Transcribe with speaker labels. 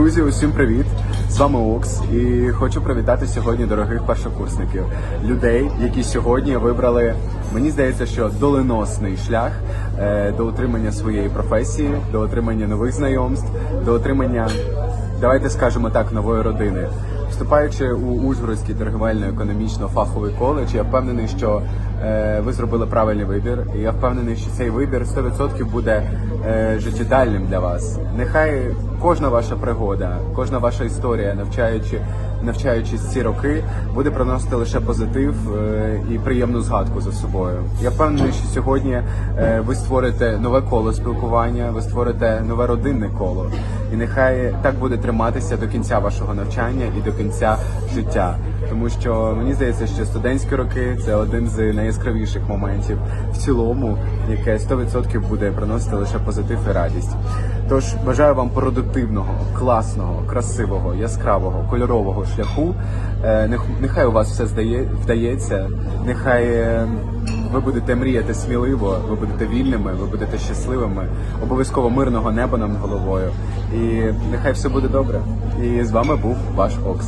Speaker 1: Друзі, усім привіт! З вами Окс, і хочу привітати сьогодні дорогих першокурсників, людей, які сьогодні вибрали, мені здається, що доленосний шлях е, до отримання своєї професії, до отримання нових знайомств, до отримання, давайте скажемо так, нової родини. Вступаючи у Ужгородський торгівельно-економічно-фаховий коледж, я впевнений, що ви зробили правильний вибір. І я впевнений, що цей вибір 100% буде е, життєдальним для вас. Нехай кожна ваша пригода, кожна ваша історія, навчаючи, навчаючись ці роки, буде приносити лише позитив е, і приємну згадку за собою. Я впевнений, що сьогодні е, ви створите нове коло спілкування, ви створите нове родинне коло, і нехай так буде триматися до кінця вашого навчання і до кінця життя. Тому що мені здається, що студентські роки це один з найяскравіших моментів в цілому, яке 100% буде приносити лише позитив і радість. Тож бажаю вам продуктивного, класного, красивого, яскравого, кольорового шляху. Е, Нехай у вас все здає, вдається, нехай е, ви будете мріяти сміливо, ви будете вільними, ви будете щасливими, обов'язково мирного неба над головою. І нехай все буде добре. І з вами був ваш Окс.